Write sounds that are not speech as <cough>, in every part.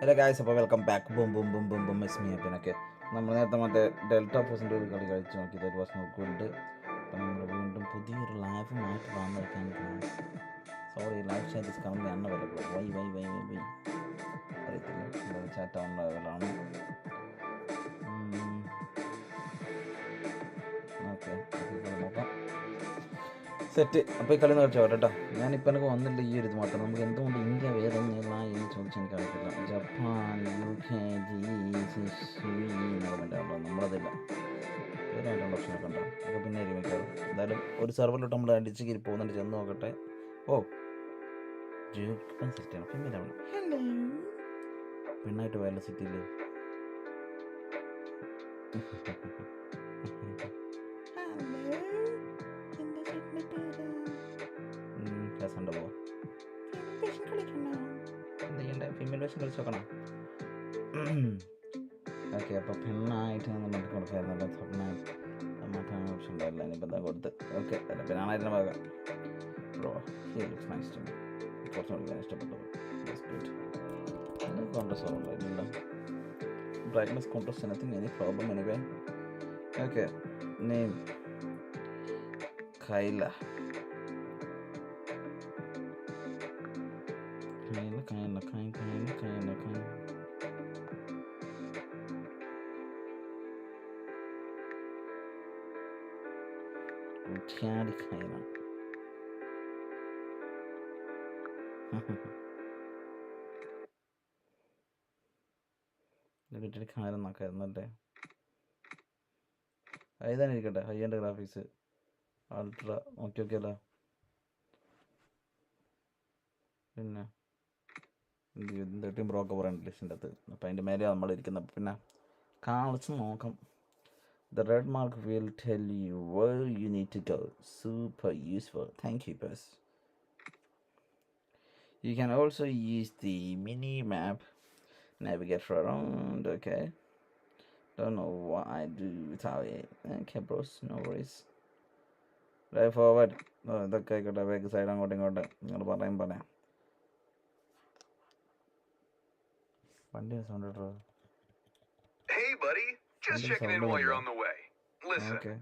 Hello guys അപ്പോൾ welcome back boom boom boom boom boom miss me അപ്പിനൊക്കെ നമ്മൾ നേരത്തെ മറ്റേ ഡെൽറ്റ ഫോസിന്റെ ഒരു കളി കളിച്ച് നോക്കി ഒരു വാസ് നോക്കുന്നുണ്ട് ഗുഡ് അപ്പോൾ നമ്മൾ വീണ്ടും പുതിയൊരു ലൈഫുമായിട്ട് വന്നിരിക്കാൻ സോറി ലൈഫ് ചാറ്റ് ഇസ് എണ്ണ വരെ why why why why why. അറിയത്തില്ല. ചാറ്റ് അൺഅവൈലബിളാണ് സെറ്റ് അപ്പോൾ ഈ കളി എന്ന് കളിച്ചോ കേട്ടോ ഞാനിപ്പോൾ എനിക്ക് വന്നില്ല ഈ ഒരു ഇത് മാത്രം. നമുക്ക് എന്തുകൊണ്ട് ഇന്ത്യ വേറെ എന്ന് ചോദിച്ചാൽ എനിക്ക് അറിയത്തില്ല. ജപ്പാൻ യു കെ ജി സ്വീനോ നമ്മളതില്ല. വേറെ ഓപ്ഷനൊക്കെ ഉണ്ടാവും അപ്പോൾ പിന്നെ മിക്കവാറും എന്തായാലും ഒരു സെർവറിലോട്ട് നമ്മൾ അടിച്ച് കയറി പോകുന്നുണ്ട്. ചെന്ന് നോക്കട്ടെ. ഓ ജപ്പാൻ സിറ്റിയാണ് ഹലോ പെണ്ണായിട്ട് വേല സിറ്റിയിൽ വേഷം കളിച്ച് നോക്കണം ഓക്കെ അപ്പോൾ പെണ്ണായിട്ട് നമ്മൾ നമുക്ക് കൊടുക്കായിരുന്നല്ലോ പെണ്ണായിട്ട് മാറ്റാൻ ഓപ്ഷൻ ഉണ്ടായില്ല ഇനിയിപ്പോൾ എന്താ കൊടുത്ത്? ഓക്കെ അല്ല പെണ്ണാണായിരുന്നു ഭാഗം bro he looks nice too കുറച്ച് കുറച്ചും കൂടി ഇഷ്ടപ്പെട്ടു. കോൺട്രസ് ഉണ്ടായിട്ടില്ല brightness contrast anything any problem anyway okay name കൈല കൈല കൈല കുറ്റിയാടി കൈല കിട്ടിയിട്ട് കാര്യം നോക്കായിരുന്നല്ലേ ഹൈ തന്നെ ഇരിക്കട്ടെ ഹൈ ആൻഡ് ഗ്രാഫിക്സ് അൾട്ര നോക്കി നോക്കിയല്ലോ പിന്നെ എന്തൊക്കെയും ബ്രോക്കർ പറയുന്നുണ്ട് ലിസ്റ്റിന്റെ അകത്ത്. അപ്പം അതിന്റെ മേലെയാണ് നമ്മൾ ഇരിക്കുന്നത് പിന്നെ കാണിച്ച് നോക്കാം. The red mark will tell you where you need to go super useful thank you bus You can also use the mini map navigate around. Okay. Don't know what I do without it. Okay, bros, no worries. Drive forward ഇതൊക്കെ ആയിക്കോട്ടെ back side അങ്ങോട്ടും ഇങ്ങോട്ടും നിങ്ങൾ പറയാൻ പറയാം വണ്ടി sound കേട്ടോ Hey, buddy. Just Something checking in sounded while you're like on the way. Listen, okay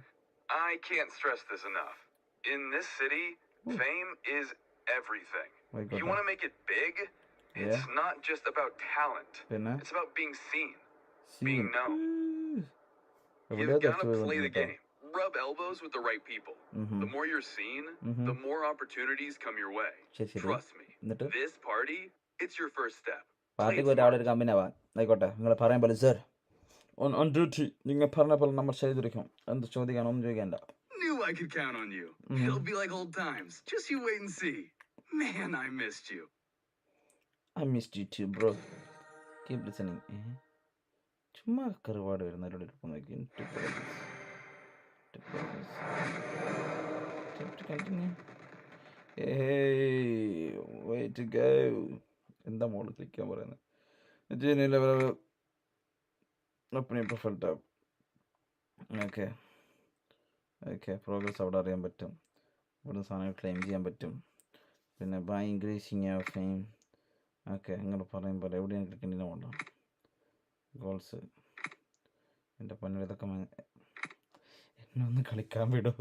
I can't stress this enough. In this city, Ooh. fame is everything. You ആയിക്കോട്ടെ want to make it big? It's not just about talent. പിന്നെ It's about being seen. Scene Being known. എവിടെയോ You've got തെറ്റ് to play the പോയി game. Rub elbows with the right people. The more you're seen, Mhm. the more opportunities come your way. ശരി ശരി Trust me. എന്നിട്ട് This party, it's your first step. പാർട്ടിക്ക് ഒരാളൊരു company ആവാൻ ആയിക്കോട്ടെ നിങ്ങൾ പറയാൻ പോലെ സർ ഓൺ ഓൺ ഡ്യൂട്ടി നിങ്ങൾ പറഞ്ഞ പോലെ നമ്മൾ ചെയ്തിരിക്കും. എന്ത് ചോദിക്കണം ഒന്നും ചോദിക്കണ്ട. Knew I could count on you. It'll be like old times. Just you wait and see. Man, I missed you. I miss you too bro keep listening ചുമ്മാ കറുപാട് വരുന്നവരോട് ഇപ്പം നോക്കി. എന്താ മോൾ ക്ലിക്കാൻ പറയുന്നത് ജീനി level friend tab okay okay progress അവിടെ അറിയാൻ പറ്റും. ഇവിടുന്ന് സാധനങ്ങൾ ക്ലെയിം ചെയ്യാൻ പറ്റും. പിന്നെ ബൈ ഇൻക്രീസിങ് ആ ഫെയിം ഓക്കെ പറയും പോലെ എവിടെയാണ് ക്ലിക്കേണ്ടി വേണ്ട ഗോൾസ് എന്റെ പൊന്നിൽ ഇതൊക്കെ എന്നെ ഒന്ന് കളിക്കാൻ വിടൂ.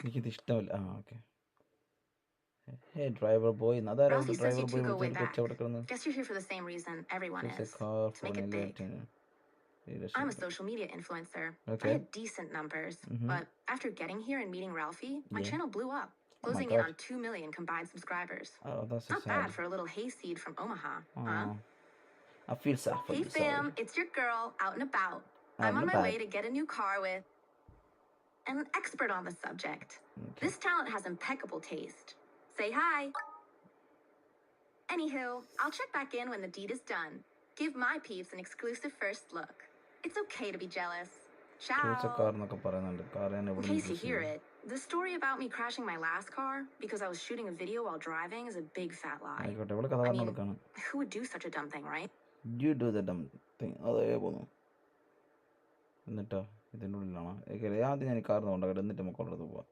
എനിക്കിത് ഇഷ്ടമല്ല. ആ ഓക്കെ ഹേ ഡ്രൈവർ ബോയ് അതാരാണ് ഡ്രൈവർ ബോയ്. കൊച്ചു അവിടെ കിടന്ന്? I'm a social media influencer. I had decent numbers, Mhm. but after getting here and meeting Ralphie, my Yeah. channel blew up, Oh closing in on 2 million combined subscribers. Oh, that's Not bad for a little hayseed from Omaha, huh? Oh, I feel sad for Hey fam, it's your girl, out and about. Out I'm on my about. way to get a new car with an expert on the subject. Okay. This talent has impeccable taste. Say hi. Anywho, I'll check back in when the deed is done. Give my peeps an exclusive first look. It's okay to be jealous. Ciao. In case you hear it, the story about me crashing my last car because I was shooting a video while driving is a big fat lie. I പറഞ്ഞു mean- Who would do such a dumb thing, right? You do the dumb thing. അതേ പോന്നു എന്നിട്ടോ ഇതിന്റെ ഉള്ളിലാണോ ആദ്യം ഞാൻ car കൊണ്ടാകട്ടെ എന്നിട്ട് നമുക്ക് അടുത്ത് പോവാം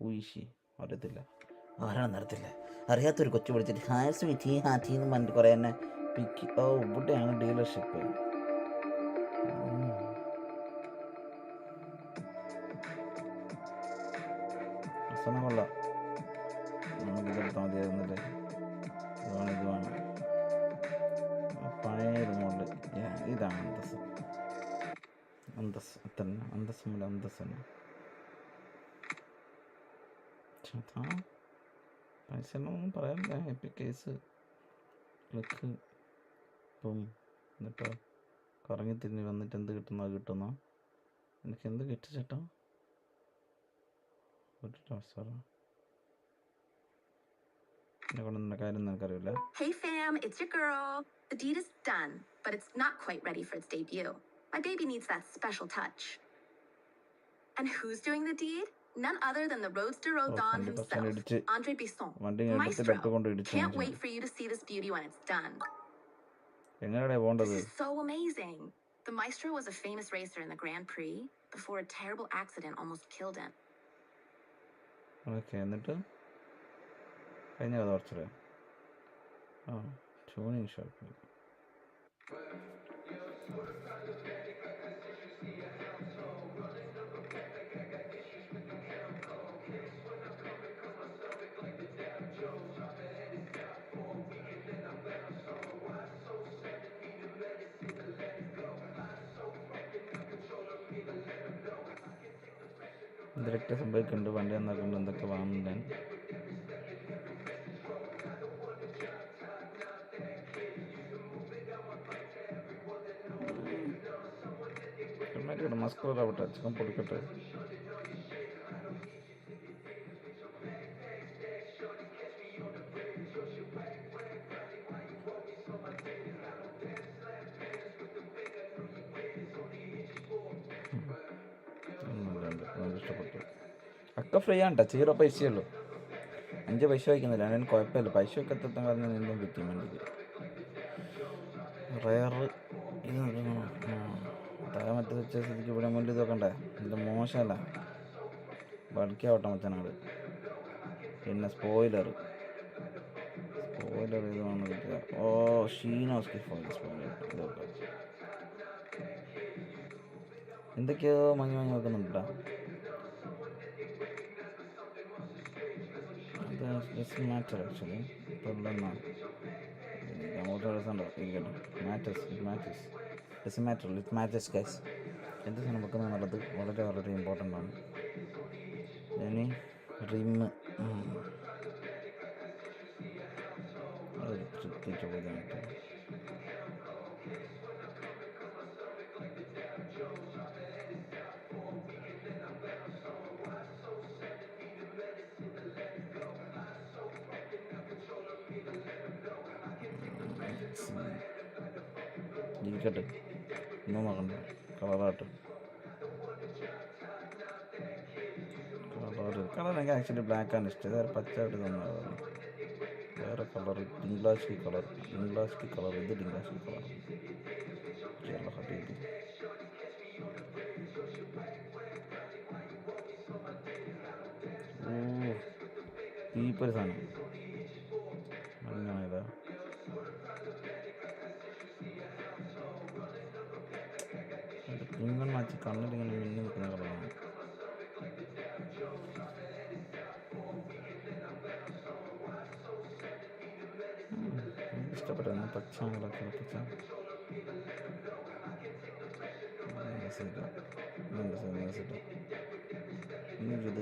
ഊയിഷി അറിയത്തില്ല ആരാണെന്ന് അറിയത്തില്ല അറിയാത്തൊരു കൊച്ചു വിളിച്ചിട്ട് ഹായ് സ്വീറ്റി ഹാറ്റി എന്ന് പറഞ്ഞിട്ട് കുറേ എന്നെ പിക്ക് ഓ ഇവിടെയാണ് ഡീലർഷിപ്പ് അവസാനം കൊള്ളാം. നമുക്ക് ഇതാണ് അന്തസ് അന്തസ് തന്നെ അന്തസ് മുതൽ അന്തസ് തന്നെ. പൈസ കേസ് ക്ലിക്ക് ഇപ്പം എന്നിട്ടോ? കറങ്ങി തിരിഞ്ഞ് വന്നിട്ട് എന്ത് കിട്ടുന്നോ കിട്ടുന്നോ? എനിക്ക് എന്ത് കിട്ടി ചേട്ടാ? ഒരു ട്രാൻസ്ഫർ എന്നെ കൊണ്ട് നിന്റെ കാര്യം നിനക്കറിയില്ല Hey fam, it's your girl. The deed is done, but it's not quite ready for its debut. My baby needs that special touch. And who's doing the deed? None other than the Roadster Rodon 100% himself, ഇടിച്ച് Andre Bisson. വണ്ടി എടുത്ത് Maestro, bed കൊണ്ട് ഇടിച്ചു Can't wait for you to see this beauty when it's done. എങ്ങനെയാ This പോണ്ടത് is so amazing. The Maestro was a famous racer in the Grand Prix before a terrible accident almost killed him. Okay എന്നിട്ട്? കഴിഞ്ഞ കഥ കുറച്ചറിയാം ആ tuning shop എന്തൊക്കെ സംഭവിക്കുന്നുണ്ട്? വണ്ടി നന്നാക്കുന്നുണ്ട് എന്തൊക്കെ വാങ്ങുന്നുണ്ട്? മസ്കോർ ആവട്ടെ ചിക്കൻ പൊടിക്കട്ടെ. ഫ്രീ ആണ് കേട്ടോ സീറോ പൈസയുള്ളൂ അഞ്ച് പൈസ വയ്ക്കുന്നില്ല. അതിന് കുഴപ്പമില്ല. പൈസ വെക്കത്തെത്താൻ കാരണം എന്തും കിട്ടി വേണ്ടി റയർ ഇത് താഴെ മറ്റേ വെച്ച സ്ഥിതിക്ക് ഇവിടെ മുന്നിൽ ഇത് നോക്കണ്ടേ ഇത് മോശമല്ല. ബൾക്കാവട്ടെ മച്ചനാട് പിന്നെ സ്പോയിലർ സ്പോയിലർ ഇത് വന്ന് കിട്ടുക. ഓ ഷീനോസ്കി എന്തൊക്കെയോ മഞ്ഞ് മഞ്ഞ് വെക്കുന്നുണ്ട് അത് മാറ്റർ ആക്ച്വലി തൊള്ളെന്നാണ് അങ്ങോട്ട് രസമുണ്ടോ ഇരിക്കട്ടെ matters it matters it's matter it matters guys എന്ത് വെക്കുന്നത് എന്നുള്ളത് വളരെ വളരെ ഇമ്പോർട്ടന്റ് ആണ്. ഇനി റിമ്മ് അത് ഇരിക്കട്ടെ ഒന്നും നോക്കണ്ട കളറാട്ട്. കളർ കളർ എനിക്ക് ആക്ച്വലി ബ്ലാക്ക് ആണ് ഇഷ്ടം. വേറെ പച്ചയായിട്ട് തന്നെ വേറെ കളർ ഡിംഗ്ലാസ്കി കളർ ഡിംഗ്ലാസ്കി കളർ ഇത് ഡിംഗ്ലാസ്കി കളർ കേരള ഓ തീപ്പൊരു സാധനം. ഇങ്ങനെ മാച്ച് കണ്ണിലിങ്ങനെ മിന്നി നിൽക്കുന്ന കളറാണ് ഇഷ്ടപ്പെട്ടു എന്നാൽ പച്ച. കളറൊക്കെ പച്ച ഇത് അല്ലെങ്കിൽ ഇത്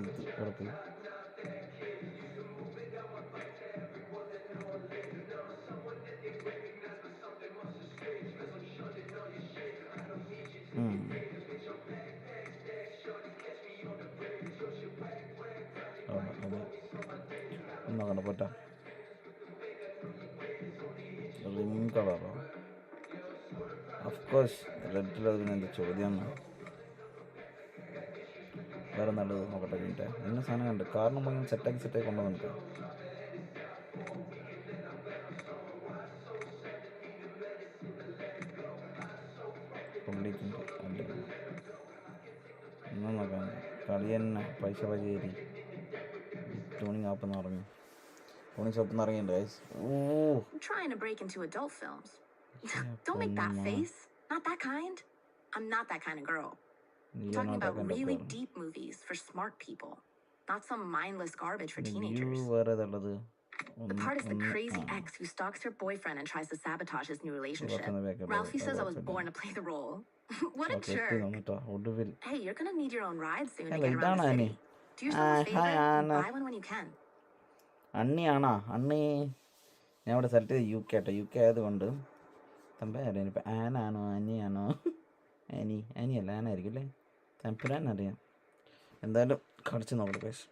ഇത് ഉറപ്പ് അതിന് എന്ത് ചോദ്യമാണ് വേറെ നല്ലത് നോക്കട്ടെ കഴിഞ്ഞിട്ട് എന്നെ സാധനം കണ്ട് കാരണം പറഞ്ഞ് സെറ്റാക്കി സെറ്റാക്കി കൊണ്ടുവന്നിട്ട് പുള്ളിക്കുണ്ട് ഒന്നും നോക്കാൻ കളി തന്നെ പൈസ വഴിയേരി ട്യൂണിങ് ആപ്പെന്ന് പറഞ്ഞു ഫോണിൽ ഷോപ്പ് നിന്ന് ഇറങ്ങിയിട്ടുണ്ട് guys oh Don't make that face. Not that kind. I'm not that kind of girl. I'm You're talking not that about kind of really girl. deep movies for smart people, not some mindless garbage for view teenagers. വേറെ ഏതുള്ളത് The ഒന്ന് part is the ഒന്ന് crazy ആ. ex who stalks her boyfriend and tries to sabotage his new relationship. കുറച്ചൊന്ന് back up Ralphie ചെയ്തോ, says I was കുഴപ്പമില്ല. born to play the role. <laughs> what a okay എത്തി jerk. വന്നിട്ടോ ഒടുവിൽ Hey, you're gonna need your own ride soon to Hello, get around ഇതാണ് the Ani. city. Do yourself Ah, a favor hi, and Anna. buy one when you can. അണ്ണിയാണോ അണ്ണി ഞാൻ ഇവിടെ select ചെയ്ത് U K ആട്ടോ U K ആയതുകൊണ്ട് തമ്പേരം ഇപ്പം ആനാണോ അനിയാണോ? അനി അനിയല്ല? ആനായിരിക്കും അല്ലേ? തമ്പുരാൻ അറിയാം. എന്തായാലും കളിച്ച് നോക്കട്ടെ പേശ്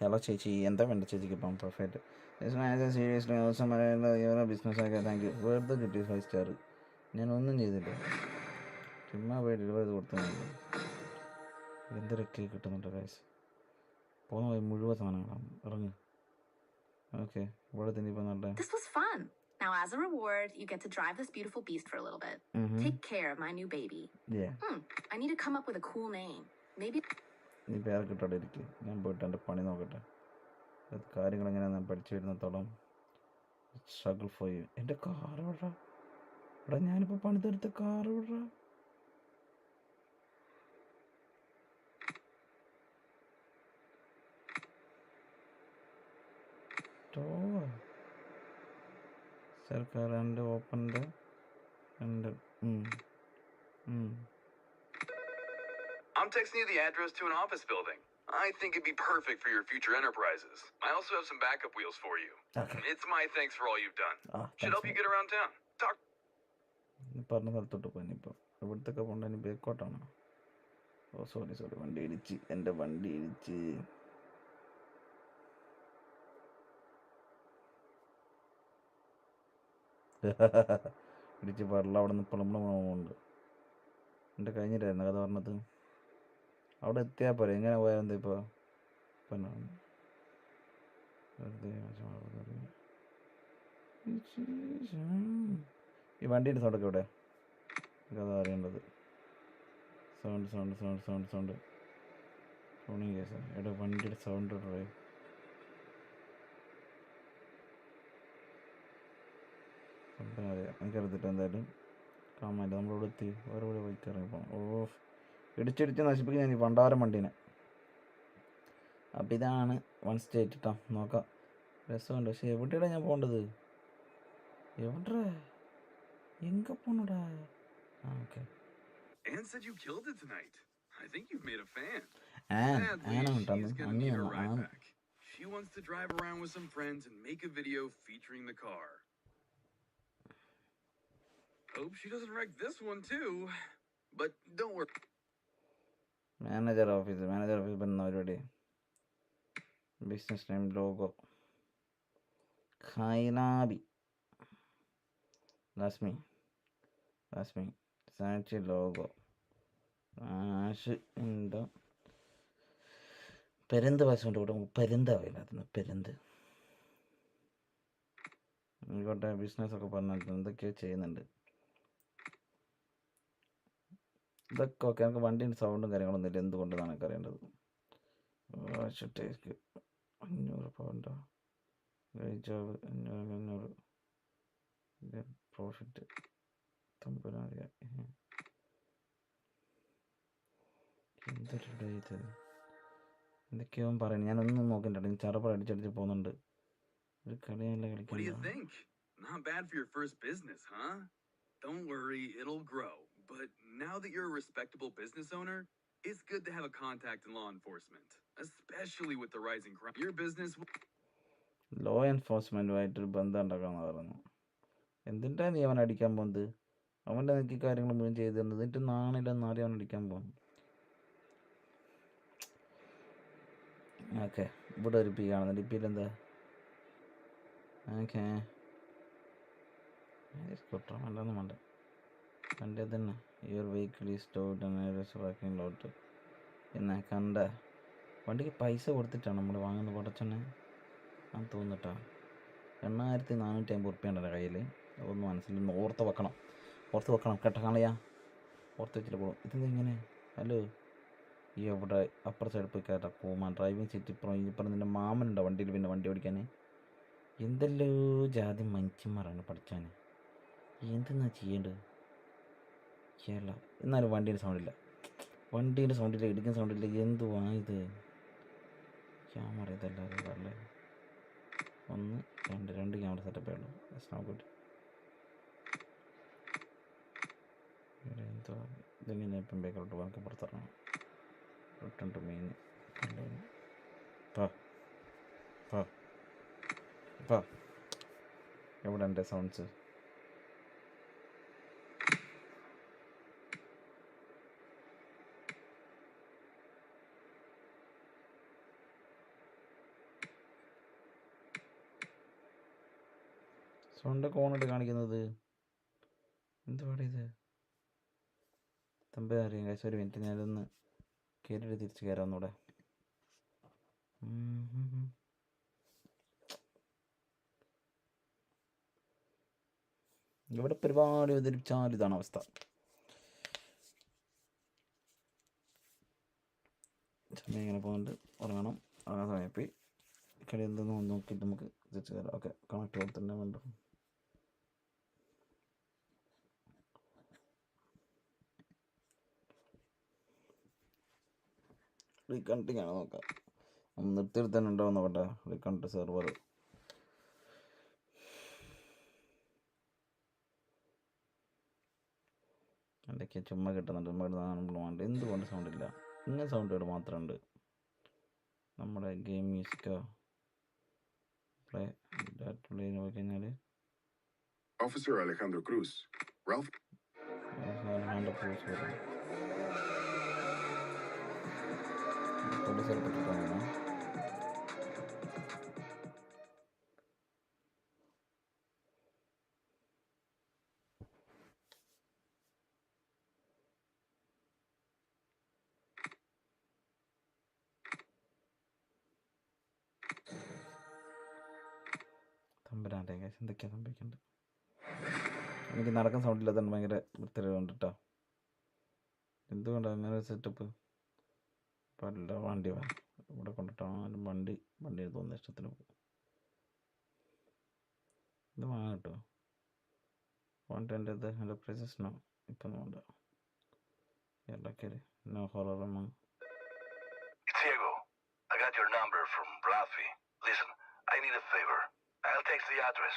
ഹലോ ചേച്ചി എന്താ വേണ്ട ചേച്ചിക്ക് ഇപ്പം പെർഫെക്റ്റ് സീരിയസ്ലി ദിവസം പറയുന്നത് ബിസിനസ് ഒക്കെ താങ്ക് യു വെറുതെ കിട്ടി ഫൈവ് സ്റ്റാർ ഞാൻ ഒന്നും ചെയ്തില്ല. ചുമ്മാ പോയി ഡെലിവറി ചെയ്ത് കൊടുത്തു എന്തൊരൊക്കെ കിട്ടുന്നുണ്ട് ഗൈസ് പോകുന്ന പോയി മുഴുവൻ സാധനങ്ങളാണ്. ഇറങ്ങി. ഓക്കെ ഇവിടെ തന്നെ ഇപ്പം നല്ല. Now, as a reward, you get to drive this beautiful beast for a little bit. Take care of my new baby. Hmm, I need to come up with a cool name. Maybe നീ പേരെ കിട്ടോടെ ഇരിക്കും ഞാൻ പോയിട്ട് എൻ്റെ പണി നോക്കട്ടെ അത് കാര്യങ്ങൾ എങ്ങനെയാണ് ഞാൻ പഠിച്ചു വരുന്നത്തോളം സ്ട്രഗിൾ ഫോർ യു എൻ്റെ കാർ വിടറാ ഇവിടെ ഞാനിപ്പോൾ പണിതെടുത്ത കാർ വിടറാ സർക്കാർ എൻ്റെ ഓപ്പണിൻ്റെ എൻ്റെ I'm texting you the address to an office building. I think it'd be perfect for your future enterprises. I also have some backup wheels for you. Okay It's my thanks for all you've done. ആ Should help you get around town. Talk. നീ പറഞ്ഞ സ്ഥലത്തോട്ട് പോയി ഇനിയിപ്പോൾ ഇവിടുത്തൊക്കെ പോകണ്ട ഇനി ബേക്കോട്ടാണ് ഓ sorry sorry വണ്ടി ഇടിച്ച് എൻ്റെ വണ്ടി ഇടിച്ച് <laughs> ഇടിച്ച് വെള്ളം അവിടെ നിന്ന് പിളമ്പ് പോകുന്നുണ്ട് എന്റെ കഴിഞ്ഞിട്ടായിരുന്നു കഥ പറഞ്ഞത് അവിടെ എത്തിയാൽ പോരെ എങ്ങനെ പോയാൽ എന്താ ഇപ്പോൾ പിന്നെ ഈ വണ്ടിയുടെ സൗണ്ടൊക്കെ ഇവിടെ കഥ അറിയേണ്ടത്. Sound sound sound sound sound phoning case എവിടെ വണ്ടിയുടെ സൗണ്ട് ഡ്രൈവ് സംഭവം അറിയാം. എനിക്കറിയത്തില്ല എന്തായാലും കാണാനില്ല നമ്മളിവിടെ എത്തി. വേറെ ഇവിടെ ബൈക്ക് ഇറങ്ങി പോകണം ഓ ഇടിച്ചിടിച്ച് നശിപ്പിക്കുന്ന ഞാൻ പണ്ടാരം വണ്ടീനെ. അപ്പം ഇതാണ് വൺ സ്റ്റേറ്റ് കേട്ടോ നോക്കാം. രസമുണ്ട്. പക്ഷെ എവിടെയാണ് ഞാൻ പോകേണ്ടത്? എവിടെ എങ്ക പോണടാ? ആ okay. Anne said you killed it tonight. I think you've made a fan. ആനാണ് കേട്ടോ she's gonna need her ride back. She wants to drive around with some friends and make a video featuring the car. Hope she doesn't wreck this one too. But don't worry. Manager office manager office പറ്റുന്ന പരിപാടി business time logo ഖൈനാബി Lakshmi Lakshmi Sakshi logo ash ഉണ്ടോ പെരുന്ത് വശമുണ്ട് കൂടെ പെരുന്താവില്ല അതിന് പെരുന്ത് ആയിക്കോട്ടെ ബിസിനസ്സൊക്കെ പറഞ്ഞാൽ എന്തൊക്കെയോ ചെയ്യുന്നുണ്ട് ഇതൊക്കെ ഓക്കെ നമുക്ക് വണ്ടീന്റെ സൗണ്ടും കാര്യങ്ങളൊന്നും ഇല്ല. എന്തുകൊണ്ടെന്നാണ് എനിക്ക് അറിയേണ്ടത്? ടേക്ക് അഞ്ഞൂറ് പൗണ്ടോ ജോബ് അഞ്ഞൂറ് അഞ്ഞൂറ്. പ്രോഫിറ്റ് എന്തൊരു എന്തൊക്കെയോ പറയുന്നത് ഞാനൊന്നും നോക്കണ്ട. ഞാൻ ചറപ്പറ അടിച്ചടിച്ച് പോകുന്നുണ്ട്. ഒരു കളി നല്ല think? Not bad for your first business, huh? Don't worry, it'll grow. But now that you're a respectable business owner, it's good to have a contact in law enforcement, especially with the rising crime. Your business law എൻഫോഴ്സ്മെന്റുമായിട്ടൊരു ബന്ധം ഉണ്ടാക്കാമെന്ന് പറഞ്ഞു. എന്തിട്ടാ നീ അവൻ അടിക്കാൻ പോകുന്നത്? അവന്റെ നിനക്ക് കാര്യങ്ങൾ മുഴുവൻ ചെയ്തു തന്നത്. എന്നിട്ട് നാണില്ലെന്ന് ആരും അവൻ അടിക്കാൻ പോകുന്നു ഓക്കെ ഇവിടെ ഒരു പി കാണുന്നുണ്ട്. പിയിൽ എന്താ ഓക്കെ. സ്കൂട്ടർ വേണ്ടെന്ന് വേണ്ട. വണ്ടി തന്നെ യുവർ വെഹിക്കിൾ ഈ സ്റ്റോഡ് വർക്കിംഗ് ലോട്ട് എന്നാ കണ്ട വണ്ടിക്ക് പൈസ കൊടുത്തിട്ടാണ് നമ്മൾ വാങ്ങുന്ന പടച്ചനെ. ആ തോന്നിട്ടാ എണ്ണായിരത്തി നാനൂറ്റി അമ്പത് ഉറുപ്പ്യ ഉണ്ടല്ലോ കയ്യിൽ അതൊന്ന് മനസ്സിൽ ഓർത്ത് വെക്കണം. ഓർത്ത് വെക്കണം കേട്ടോ കാണിയാ ഓർത്ത് വെച്ചിട്ട് പോകും ഇതെന്താ ഇങ്ങനെ? ഹലോ. ഈ അവിടെ അപ്പുറ സൈഡിൽ പോയി കയറ്റാ പോമാ ഡ്രൈവിംഗ് സീറ്റ് ഇപ്പുറം ഇപ്പുറം നിന്റെ മാമനുണ്ടോ വണ്ടിയിൽ പിന്നെ വണ്ടി ഓടിക്കാൻ എന്തല്ലോ ജാതി മനുഷ്യന്മാരാണ് പഠിച്ചാൻ എന്തെന്നാ ചെയ്യേണ്ടത്? കേരള. എന്നാലും വണ്ടീന്റെ സൗണ്ടില്ല. വണ്ടീന്റെ സൗണ്ടില്ല ഇടിക്കുന്ന സൗണ്ടില്ല. എന്തുവാ ഇത്? ക്യാമറ ഇതല്ലാതെ ഇതല്ലേ ഒന്ന് രണ്ട് രണ്ട് ക്യാമറ സെറ്റപ്പേ ഉള്ളൂ. നോ ഗുഡ് ഇവിടെ എന്തോ ഇതിങ്ങനെ ഇപ്പം ബേക്കറോട്ട് വാക്ക് പുറത്തിറങ്ങണം റിട്ടേൺ ടു മെയിൻ എവിടെ എന്റെ സൗണ്ട്സ് സൗണ്ടൊക്കെ കോണിട്ട് കാണിക്കുന്നത്? എന്താ ഇത്? തമ്പ അറിയാം കാശ് ഒരു മിനിറ്റ് ഞാനൊന്ന് കയറിയിട്ട് തിരിച്ച് കയറാം ഒന്നുകൂടെ. ഇവിടെ പരിപാടി അവതരിപ്പിച്ചാൽ ഇതാണ് അവസ്ഥ. സമയം ഇങ്ങനെ പോകുന്നുണ്ട് ഉറങ്ങണം. ആ സമയത്ത് കളി എന്തെന്ന് നോക്കിയിട്ട് നമുക്ക് തിരിച്ചു കയറാം ഓക്കെ കണക്ട് കൊടുത്തിട്ടുണ്ട് റീകണക്റ്റിംഗ് ആണ് നോക്കാം. നിർത്തി തന്നെ ഉണ്ടോ നോക്കട്ടെ. റീകണക്ട് സെർവർ എന്തൊക്കെ ചുമ്മാ കിട്ടുന്നുണ്ട്. ചുമ്മാ കിട്ടുന്ന എന്തുകൊണ്ട് സൗണ്ട് ഇല്ല? ഇങ്ങനെ സൗണ്ട് ഇവിടെ മാത്രമുണ്ട്. നമ്മുടെ ഗെയിം മ്യൂസിക്കോ പ്ലേ ഡാറ്റ പ്ലേ നോക്കി കഴിഞ്ഞാൽ officer Alejandro Cruz Ralph Alejandro Cruz വരും. പോലീസ് ഏർപ്പെട്ടിട്ടാണ് തമ്പുരാന്റെ കേസ് എന്തൊക്കെയാണ് സംഭവിക്കേണ്ടത് എനിക്ക് നടക്കുന്ന സൗണ്ടില്ലാത്തതുകൊണ്ട് ഭയങ്കര വൃത്തിയുണ്ട് കേട്ടോ എന്തുകൊണ്ടാണ് അങ്ങനെ ഒരു സെറ്റപ്പ് പല വണ്ടി വാ ഇവിടെ കൊണ്ടിട്ടാണ് വണ്ടി വണ്ടി തോന്നുന്ന ഇഷ്ടത്തിന് പോകും ഇത് വാങ്ങാം കേട്ടോ വണ്ടി എന്റെ പ്രൈസസ് നോ ഇപ്പം വേണ്ട എല്ലാക്കേ no It's Diego. I got your number from Ralphie. Listen, I need a favor. I'll text the address.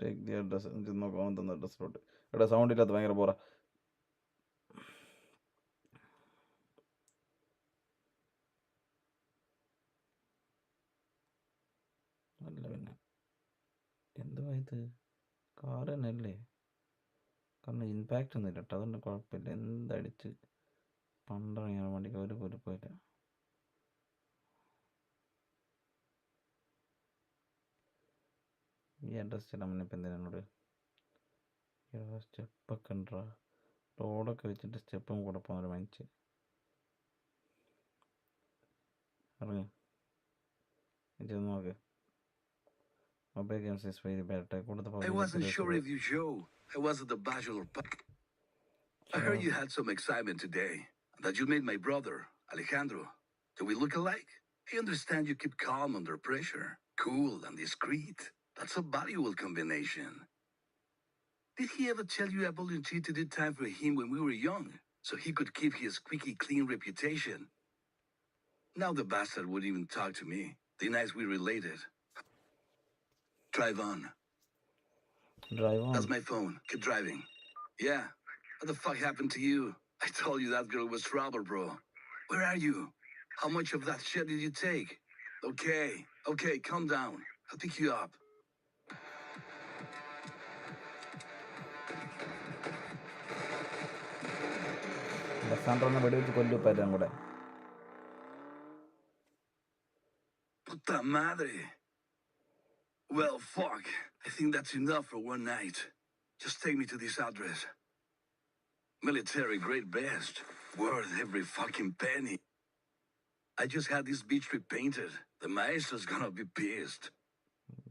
Take the address നോക്കാൻ തന്ന അഡ്രസ്സിലോട്ട് എടാ സൗണ്ട് ഇല്ലാത്ത ഭയങ്കര പോറ അല്ല പിന്നെ എന്തുവാ ഇത് തന്നെ അല്ലേ കാരണം ഇമ്പാക്റ്റ് ഒന്നും ഇല്ല കേട്ടോ. അതുകൊണ്ട് കുഴപ്പമില്ല. എന്തടിച്ച് പണ്ടിറങ്ങിയ വണ്ടിക്ക് ഒരു കുരുപ്പമില്ല ഈ അഡ്രസ് ചില മുന്നിപ്പോൾ എന്തിനാ എന്നോട്? സ്റ്റെപ്പൊക്കെ ഉണ്ടാ റോഡൊക്കെ വെച്ചിട്ട് സ്റ്റെപ്പും കൂടെ പോകുന്നൊരു മനുഷ്യൻ ഇറങ്ങി. ഇത് നോക്ക്. Mobile games is very bad കൂടുതൽ I wasn't sure if you show. I was at the bachelor party. I heard you had some excitement today. and That you made my brother, Alejandro. Do we look alike? I understand you keep calm under pressure. Cool and discreet. That's a valuable combination. Did he ever tell you I volunteered to do time for him when we were young, so he could keep his squeaky clean reputation? Now the bastard wouldn't even talk to me. Denies we related. Drive on. Drive on That's my phone. Keep driving. Yeah. What the fuck happened to you? I told you that girl was trouble, bro. Where are you? How much of that shit did you take? Okay. Okay, calm down. I'll pick you up. ബസ്സാണ്ടറിനെ വെടിവെച്ച് കൊല്ലുപ്പായിരുന്നു കൂടെ Puta madre. Well, fuck. I think that's enough for one night. Just take me to this address. Military grade best. Worth every fucking penny. I just had this beach repainted. The maestro's gonna be pissed.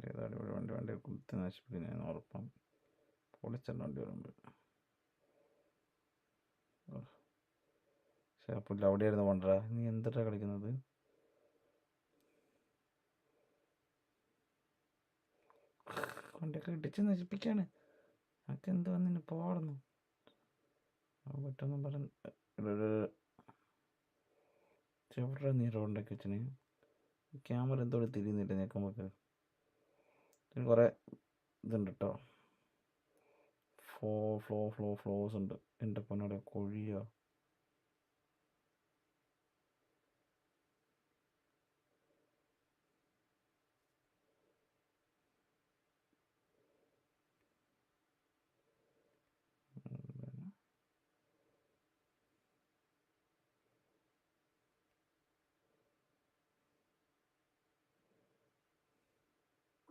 ഏതാടി ഇവിടെ വണ്ടി വണ്ടി കുത്തി നശിപ്പിക്കും ഞാൻ ഉറപ്പാണ് പൊളിച്ചെല്ലാം വണ്ടി വരുമ്പോൾ പക്ഷേ പുല്ല അവിടെ ആയിരുന്നു കൊണ്ടുവരാ നീ എന്തിട്ടാ കളിക്കുന്നത് കൊണ്ടൊക്കെ ഇടിച്ച് നശിപ്പിക്കാണ്. അതൊക്കെ എന്ത് വന്നിന്? പോടുന്നു പറ്റൊന്നും പറഞ്ഞ എവിടെ നീ റോഡിന്റെ വെച്ചിന്? ക്യാമറ എന്തോടെ തിരിയുന്നില്ല ഞെക്കുമ്പോൾ ഇതിന് കുറേ ഇതുണ്ട് കേട്ടോ ഫ്ലോ ഫ്ലോ ഫ്ലോ ഫ്ലോസ് ഉണ്ട്. എന്റെ പൊന്നോടെ കൊഴിയോ.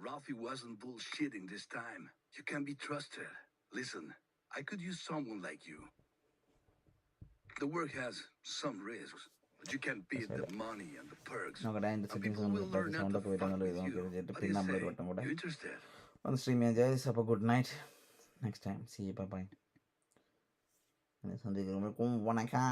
Ralphie wasn't bullshitting this time. You can be trusted. Listen, I could use someone like you. The work has some risks, but you can beat the money and the perks. നോക്കട്ടെ അതിൻ്റെ And settings people ഒന്ന് will learn not സൗണ്ടൊക്കെ to fuck വരുന്നുള്ളത് with നോക്കി you. വെച്ചിട്ട് What do പിന്നെ you നമ്മളൊരു say? വട്ടം കൂടെ You interested? ഒന്ന് സ്ട്രീം ചെയ്യാൻ ജയസ് അപ്പോൾ good night next time see bye bye Sandhya വണക്കം